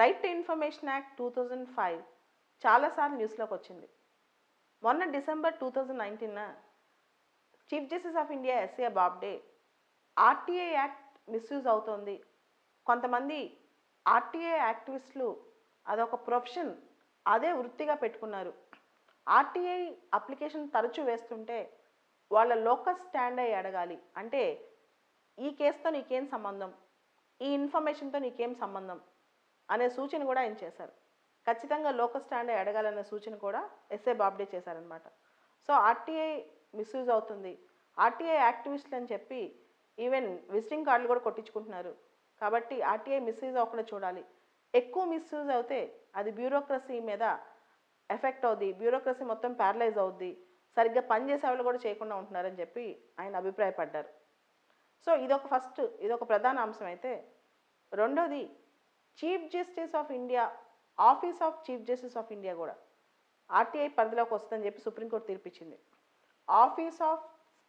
Right to information act two thousand five చాలాసార్లు న్యూస్లోకి వచ్చింది. మొన్న December two thousand nineteen chief justice of India S A Bobde RTI act misuse అవుతోంది. కొంతమంది RTI యాక్టివిస్టులు అదొక profession అదే వృత్తిగా పెట్టుకున్నారు. ఆర్టీఐ అప్లికేషన్ తరచూ వేస్తుంటే వాళ్ళ లోకల్ స్టాండ్ అయ్యి అడగాలి. అంటే ఈ కేసుతో నీకేం సంబంధం? ఈ ఇన్ఫర్మేషన్తో నీకేం సంబంధం? అనే సూచన కూడా ఆయన చేశారు. ఖచ్చితంగా లోకల్ స్టాండ్ అడగాలనే సూచన కూడా ఎస్ఏ బాబ్డే చేశారనమాట సో ఆర్టీఐ మిస్యూజ్ అవుతుంది. ఆర్టీఐ యాక్టివిస్టులు అని చెప్పి ఈవెన్ విజిటింగ్ కార్డులు కూడా కొట్టించుకుంటున్నారు. కాబట్టి ఆర్టీఐ మిస్యూజ్ అవ్వకుండా చూడాలి. ఎక్కువ మిస్యూజ్ అయితే అది బ్యూరోక్రసీ మీద ఎఫెక్ట్ అవుద్ది. బ్యూరోక్రసీ మొత్తం ప్యారలైజ్ అవుద్ది. సరిగ్గా పనిచేసే వాళ్ళు కూడా చేయకుండా ఉంటున్నారని చెప్పి ఆయన అభిప్రాయపడ్డారు. సో ఇదొక ఫస్ట్ ఇదొక ప్రధాన అంశం అయితే రెండోది chief justice of India office of chief justice of India కూడా ఆర్టీఐ పరిధిలోకి వస్తుందని చెప్పి supreme court తీర్పిచ్చింది. Office of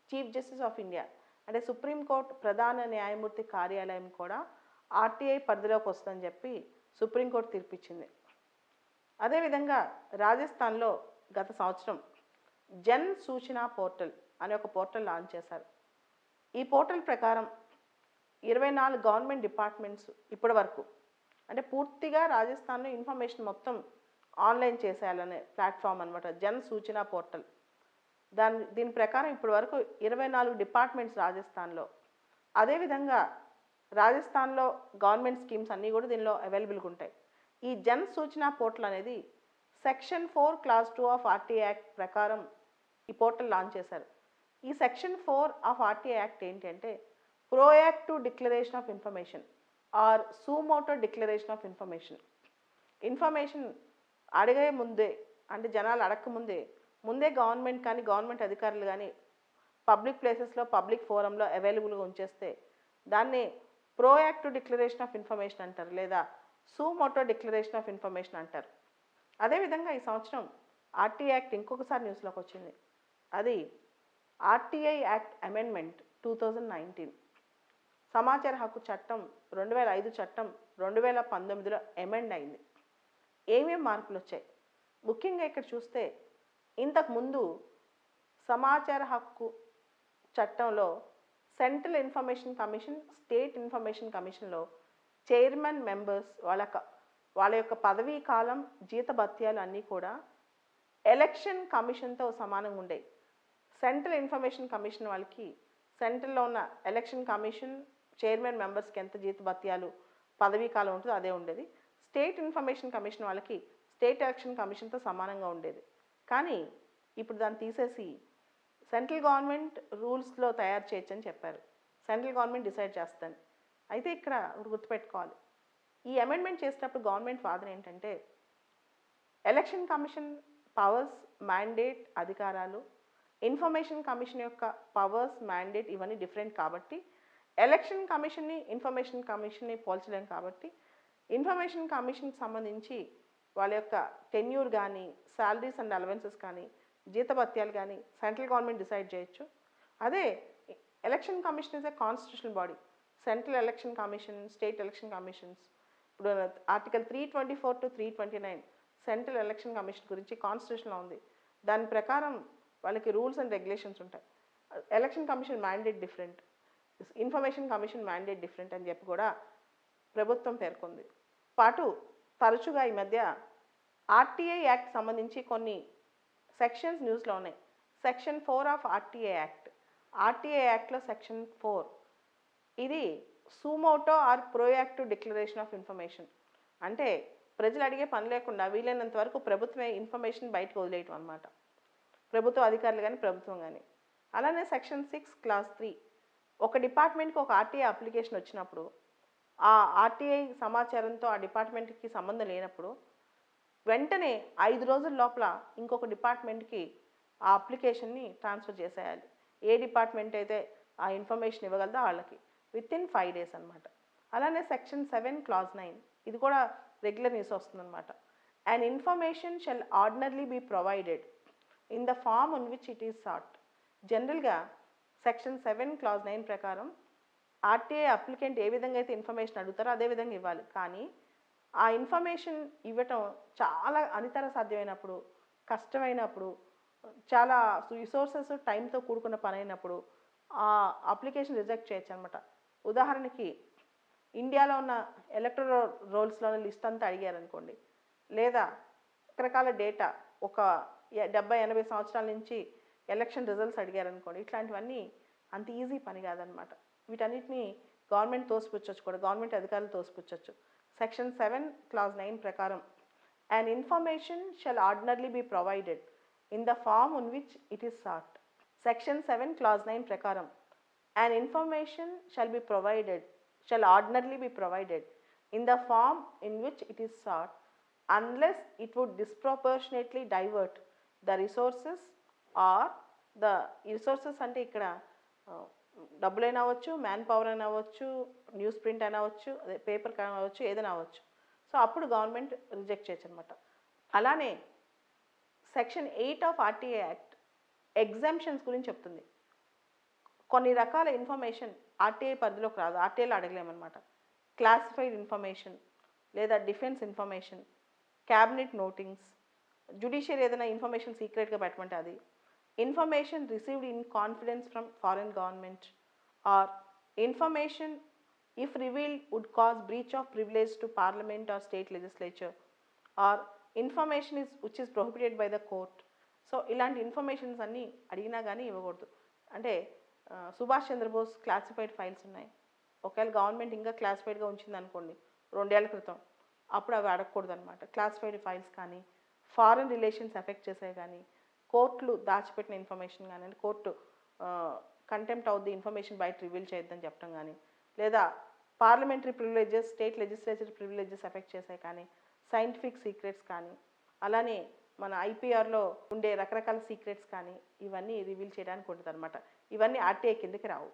chief justice of India అంటే సుప్రీంకోర్టు ప్రధాన న్యాయమూర్తి కార్యాలయం కూడా ఆర్టీఐ పరిధిలోకి వస్తుందని చెప్పి సుప్రీంకోర్టు తీర్పిచ్చింది. అదేవిధంగా రాజస్థాన్లో గత సంవత్సరం జన్ సూచన పోర్టల్ అనే ఒక పోర్టల్ లాంచ్ చేశారు. ఈ పోర్టల్ ప్రకారం ఇరవై నాలుగు గవర్నమెంట్ డిపార్ట్మెంట్స్ ఇప్పటి వరకు అంటే పూర్తిగా రాజస్థాన్లో ఇన్ఫర్మేషన్ మొత్తం ఆన్లైన్ చేసేయాలనే ప్లాట్ఫామ్ అనమాట జన్ సూచన పోర్టల్. దాని దీని ప్రకారం ఇప్పటి వరకు ఇరవై నాలుగు డిపార్ట్మెంట్స్ రాజస్థాన్లో. అదేవిధంగా రాజస్థాన్లో గవర్నమెంట్ స్కీమ్స్ అన్నీ కూడా దీనిలో అవైలబుల్గా ఉంటాయి. ఈ జన్ సూచన పోర్టల్ అనేది section four clause two of RT act ప్రకారం ఈ పోర్టల్ లాంచ్ చేశారు. ఈ section four of RT act ఏంటంటే proactive declaration of information. Or suo motu declaration of information information అడిగే ముందే అంటే జనాలు అడగక ముందే ముందే గవర్నమెంట్ కానీ గవర్నమెంట్ అధికారులు కానీ పబ్లిక్ ప్లేసెస్లో పబ్లిక్ ఫోరంలో అవైలబుల్గా ఉంచేస్తే దాన్ని ప్రోయాక్టివ్ డిక్లరేషన్ ఆఫ్ ఇన్ఫర్మేషన్ అంటారు లేదా సూమోటో డిక్లరేషన్ ఆఫ్ ఇన్ఫర్మేషన్ అంటారు. అదేవిధంగా ఈ సంవత్సరం ఆర్టీ యాక్ట్ ఇంకొకసారి న్యూస్లోకి వచ్చింది. అది RTI act amendment two thousand nineteen సమాచార హక్కు చట్టం రెండు వేల ఐదు చట్టం రెండు వేల పంతొమ్మిదిలో అమెండ్ అయింది. ఏమేం మార్పులు వచ్చాయి? ముఖ్యంగా ఇక్కడ చూస్తే ఇంతకుముందు సమాచార హక్కు చట్టంలో central information commission state information కమిషన్లో చైర్మన్ మెంబర్స్ వాళ్ళ వాళ్ళ యొక్క పదవీ కాలం జీతభత్యాలు అన్నీ కూడా ఎలక్షన్ కమిషన్తో సమానంగా ఉండేవి. సెంట్రల్ ఇన్ఫర్మేషన్ కమిషన్ వాళ్ళకి సెంట్రల్లో ఉన్న ఎలక్షన్ కమిషన్ చైర్మన్ మెంబర్స్కి ఎంత జీతభత్యాలు పదవీ కాలం ఉంటుందో అదే ఉండేది. స్టేట్ ఇన్ఫర్మేషన్ కమిషన్ వాళ్ళకి స్టేట్ ఎలక్షన్ కమిషన్తో సమానంగా ఉండేది. కానీ ఇప్పుడు దాన్ని తీసేసి సెంట్రల్ గవర్నమెంట్ రూల్స్లో తయారు చేయొచ్చని చెప్పారు. సెంట్రల్ గవర్నమెంట్ డిసైడ్ చేస్తాను అయితే ఇక్కడ గుర్తుపెట్టుకోవాలి. ఈ అమెండ్మెంట్ చేసేటప్పుడు గవర్నమెంట్ వాదన ఏంటంటే ఎలక్షన్ కమిషన్ పవర్స్ మ్యాండేట్ అధికారాలు ఇన్ఫర్మేషన్ కమిషన్ యొక్క పవర్స్ మ్యాండేట్ ఇవన్నీ డిఫరెంట్ కాబట్టి ఎలక్షన్ కమిషన్ని ఇన్ఫర్మేషన్ కమిషన్ని పోల్చలేం కాబట్టి ఇన్ఫర్మేషన్ కమిషన్కి సంబంధించి వాళ్ళ యొక్క టెన్యూర్ కానీ శాలరీస్ అండ్ అలవెన్సెస్ కానీ జీతభత్యాలు కానీ సెంట్రల్ గవర్నమెంట్ డిసైడ్ చేయొచ్చు. అదే election commission is a constitutional body central election commission state election commissions ఇప్పుడు article three twenty four to three twenty nine central election commission గురించి కాన్స్టిట్యూషన్లో ఉంది. దాని ప్రకారం వాళ్ళకి రూల్స్ అండ్ రెగ్యులేషన్స్ ఉంటాయి. Election commission mandate different information commission mandate different అని చెప్పి కూడా ప్రభుత్వం పేర్కొంది. పాటు తరచుగా ఈ మధ్య ఆర్టీఐ యాక్ట్ సంబంధించి కొన్ని సెక్షన్స్ న్యూస్లో ఉన్నాయి. Section four of RTI act RTI యాక్ట్లో సెక్షన్ ఫోర్ ఇది suo motu or proactive declaration of information అంటే ప్రజలు అడిగే పని లేకుండా వీలైనంత వరకు ప్రభుత్వమే ఇన్ఫర్మేషన్ బయటకు వదిలేయటం అనమాట ప్రభుత్వ అధికారులు కానీ ప్రభుత్వం కానీ అలానే సెక్షన్ సిక్స్ క్లాస్ త్రీ ఒక డిపార్ట్మెంట్కి ఒక ఆర్టీఐ అప్లికేషన్ వచ్చినప్పుడు ఆ ఆర్టీఐ సమాచారంతో ఆ డిపార్ట్మెంట్కి సంబంధం లేనప్పుడు వెంటనే ఐదు రోజుల లోపల ఇంకొక డిపార్ట్మెంట్కి ఆ అప్లికేషన్ని ట్రాన్స్ఫర్ చేసేయాలి. ఏ డిపార్ట్మెంట్ అయితే ఆ ఇన్ఫర్మేషన్ ఇవ్వగలదో వాళ్ళకి. విత్ ఇన్ ఫైవ్ డేస్ అనమాట అలానే సెక్షన్ సెవెన్ క్లాజ్ నైన్ ఇది కూడా రెగ్యులర్ న్యూస్ వస్తుందన్నమాట. And information shall ordinarily be provided in the form in which it is sought జనరల్గా సెక్షన్ సెవెన్ క్లాజ్ నైన్ ప్రకారం ఆర్టీఐ అప్లికెంట్ ఏ విధంగా అయితే ఇన్ఫర్మేషన్ అడుగుతారో అదే విధంగా ఇవ్వాలి. కానీ ఆ ఇన్ఫర్మేషన్ ఇవ్వటం చాలా అనితర సాధ్యమైనప్పుడు కష్టమైనప్పుడు చాలా రిసోర్సెస్ టైంతో కూడుకున్న పని అయినప్పుడు ఆ అప్లికేషన్ రిజెక్ట్ చేయొచ్చు అనమాట ఉదాహరణకి ఇండియాలో ఉన్న ఎలక్ట్రల్ రోల్స్లోని లిస్ట్ అంతా అడిగారనుకోండి. లేదా రకరకాల డేటా ఒక డెబ్బై ఎనభై సంవత్సరాల నుంచి ఎలక్షన్ రిజల్ట్స్ అడిగారనుకోండి ఇట్లాంటివన్నీ అంత ఈజీ పని కాదనమాట. వీటన్నిటిని గవర్నమెంట్ తోసిపుచ్చొచ్చు కూడా గవర్నమెంట్ అధికారులు తోసిపుచ్చొచ్చు. సెక్షన్ సెవెన్ క్లాస్ నైన్ ప్రకారం and information shall ordinarily be provided in the form in which it is sought section seven clause nine ప్రకారం and information shall be provided shall ordinarily be provided in the form in which it is sought unless it would disproportionately divert the resources or the resources అంటే ఇక్కడ డబ్బులైనా అవ్వచ్చు man power అయినా అవ్వచ్చు news print అయినా అవ్వచ్చు అదే paper అవ్వచ్చు ఏదైనా అవ్వచ్చు. సో అప్పుడు గవర్నమెంట్ రిజెక్ట్ చేయొచ్చు అనమాట అలానే section eight of RTA act exemptions గురించి చెప్తుంది. కొన్ని రకాల ఇన్ఫర్మేషన్ ఆర్టీఐ పరిధిలోకి రాదు. ఆర్టీఐలో అడగలేమన్నమాట. క్లాసిఫైడ్ ఇన్ఫర్మేషన్ లేదా defence information cabinet notings judicial ఏదైనా ఇన్ఫర్మేషన్ సీక్రెట్గా పెట్టమంటే అది information received in confidence from foreign government or information if revealed would cause breach of privilege to parliament or state legislature or information is which is prohibited by the court so ఇలాంటి informations అన్నీ అడిగినా కానీ ఇవ్వకూడదు. అంటే Subhash Chandrabose classified files ఉన్నాయి. ఒకవేళ government ఇంకా క్లాసిఫైడ్గా ఉంచింది అనుకోండి రెండేళ్ళ క్రితం అప్పుడు అవి అడగకూడదు అనమాట క్లాసిఫైడ్ ఫైల్స్ కానీ ఫారెన్ రిలేషన్స్ ఎఫెక్ట్ చేసే కానీ కోర్టులు దాచిపెట్టిన ఇన్ఫర్మేషన్ కానీ కోర్టు కంటెంప్ట్ అవుద్ది ఇన్ఫర్మేషన్ బయట రివీల్ చేయొద్దని చెప్పడం కానీ లేదా parliamentary privileges state legislature privileges effect చేసాయి కానీ సైంటిఫిక్ సీక్రెట్స్ కానీ అలానే మన ఐపీఆర్లో ఉండే రకరకాల సీక్రెట్స్ కానీ ఇవన్నీ రివీల్ చేయడానికి ఉంటుంది అనమాట ఇవన్నీ ఆర్టీఐ కిందకి రావు.